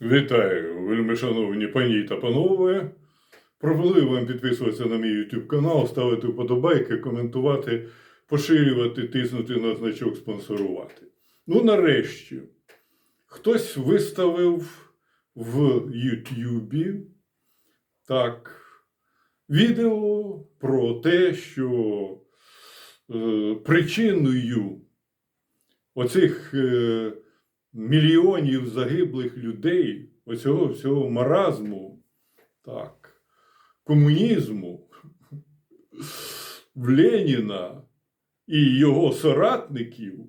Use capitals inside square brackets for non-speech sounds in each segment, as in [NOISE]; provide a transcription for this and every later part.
Вітаю, вельми шановні пані та панове. Пропоную вам підписуватися на мій YouTube канал, ставити вподобайки, коментувати, поширювати, тиснути на значок спонсорувати. Ну, нарешті, хтось виставив в YouTube так, відео про те, що е, причиною оцих е, мільйонів загиблих людей, оцього всього маразму, так, комунізму, в Леніна і його соратників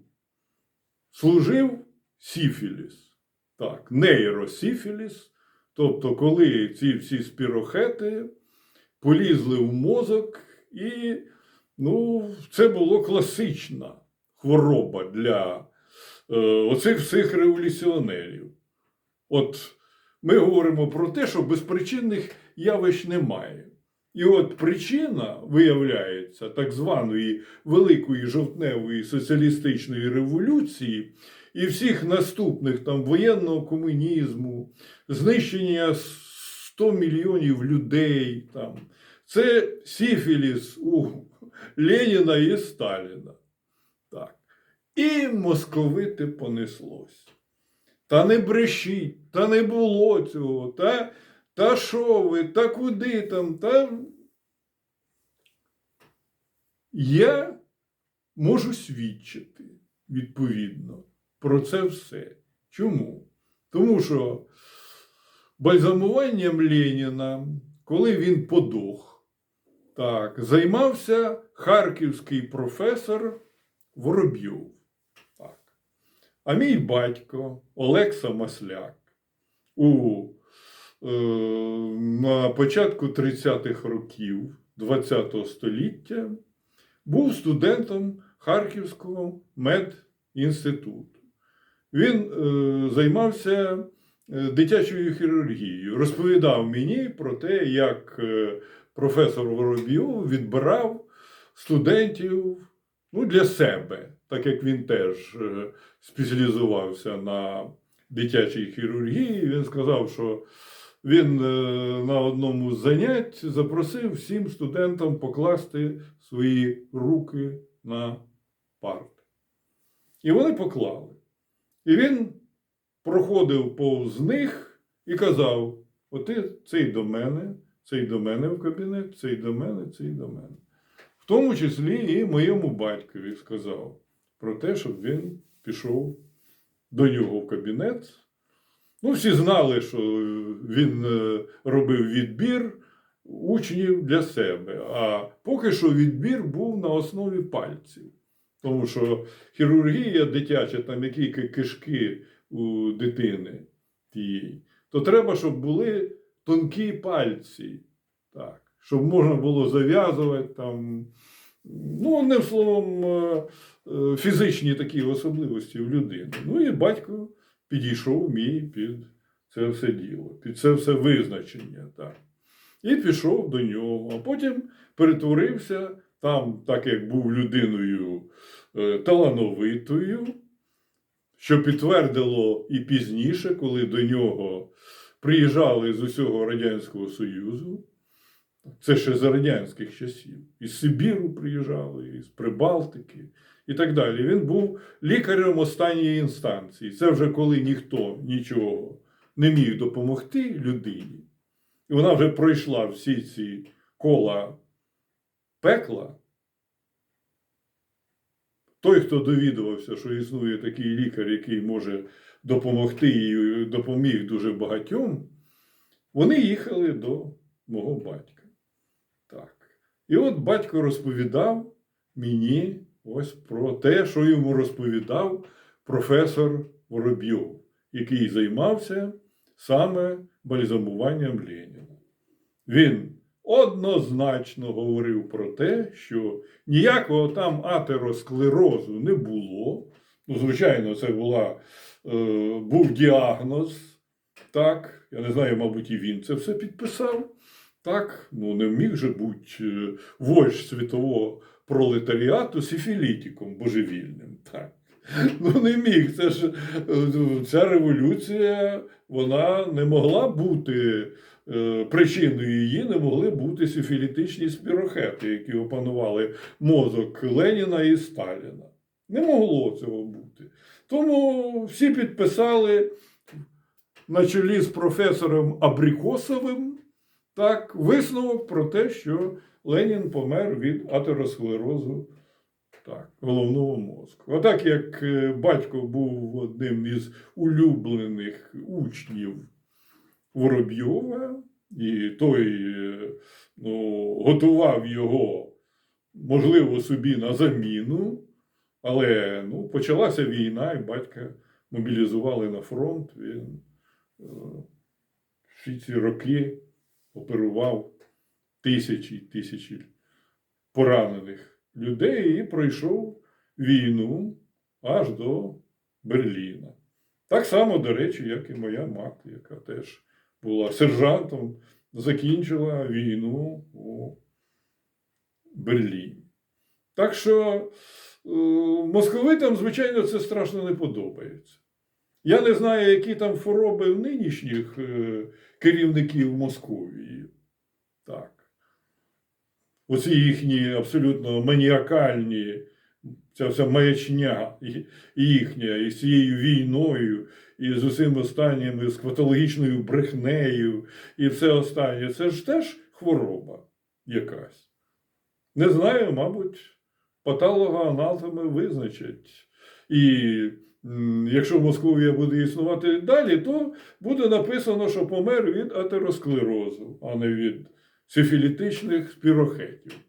служив сіфіліс. Так, нейросіфіліс. Тобто, коли ці всі спірохети полізли в мозок, і ну, це було класична хвороба для оцих всіх революціонерів. От ми говоримо про те, що безпричинних явищ немає. І от причина, виявляється, так званої Великої жовтневої соціалістичної революції і всіх наступних там воєнного комунізму, знищення 100 мільйонів людей, там, це сіфіліс у Леніна і Сталіна. І московити понеслось. Та не брешіть, та не було цього, та, та що ви, та куди там, та. Я можу свідчити відповідно про це все. Чому? Тому що бальзамуванням Леніна, коли він подох, так, займався харківський професор Воробйов. А мій батько Олекса Масляк у, е, на початку 30-х років ХХ століття був студентом Харківського медінституту. Він е, займався е, дитячою хірургією, розповідав мені про те, як е, професор Воробйов відбирав студентів ну, для себе, так як він теж е, спеціалізувався на дитячій хірургії. Він сказав, що він е, на одному з занять запросив всім студентам покласти свої руки на парти. І вони поклали. І він проходив повз них і казав: оти цей до мене, цей до мене в кабінет, цей до мене, цей до мене. Тому числі і моєму батькові сказав про те, щоб він пішов до нього в кабінет. Ну, всі знали, що він е, робив відбір учнів для себе. А поки що відбір був на основі пальців. Тому що хірургія дитяча, там які кишки у дитини тієї, то треба, щоб були тонкі пальці, так, щоб можна було зав'язувати там. Ну, одним словом, е, е, фізичні такі особливості в людини. Ну і батько підійшов мій під це все діло, під це все визначення. Так. І пішов до нього, а потім перетворився там, так як був людиною е, талановитою, що підтвердило і пізніше, коли до нього приїжджали з усього Радянського Союзу. Це ще з радянських часів. Із Сибіру приїжджали, із Прибалтики і так далі. Він був лікарем останньої інстанції. Це вже коли ніхто нічого не міг допомогти людині. І вона вже пройшла всі ці кола пекла. Той, хто довідувався, що існує такий лікар, який може допомогти і допоміг дуже багатьом, вони їхали до мого батька. Так. І от батько розповідав мені ось про те, що йому розповідав професор Воробйов, який займався саме бальзамуванням Леніна. Він однозначно говорив про те, що ніякого там атеросклерозу не було. Ну, звичайно, це була, е, був діагноз. Так, я не знаю, мабуть, і він це все підписав. Так, ну не міг же бути е, вождь світового пролетаріату сифілітиком божевільним. Так. [LAUGHS] Ну, не міг. Це ж е, ця революція, вона не могла бути е, причиною її, не могли бути сифілітичні спірохети, які опанували мозок Леніна і Сталіна. Не могло цього бути. Тому всі підписали на чолі з професором Абрикосовим так, висновок про те, що Ленін помер від атеросклерозу так, головного мозку. Отак як е, батько був одним із улюблених учнів Воробйова, і той е, ну, готував його, можливо, собі на заміну, але ну, почалася війна, і батька мобілізували на фронт. Він е, всі ці роки оперував тисячі й тисячі поранених людей і пройшов війну аж до Берліна. Так само, до речі, як і моя мати, яка теж була сержантом, закінчила війну у Берліні. Так що е, московитам, звичайно, це страшно не подобається. Я не знаю, які там хвороби в нинішніх е, керівників Московії. Так. Оці їхні абсолютно маніакальні, ця вся маячня їхня, і цією війною, і з усім останнім, з патологічною брехнею, і все останнє. Це ж теж хвороба якась. Не знаю, мабуть, патологоанатоми визначать. І якщо Московія буде існувати далі, то буде написано, що помер від атеросклерозу, а не від сифілітичних спірохетів.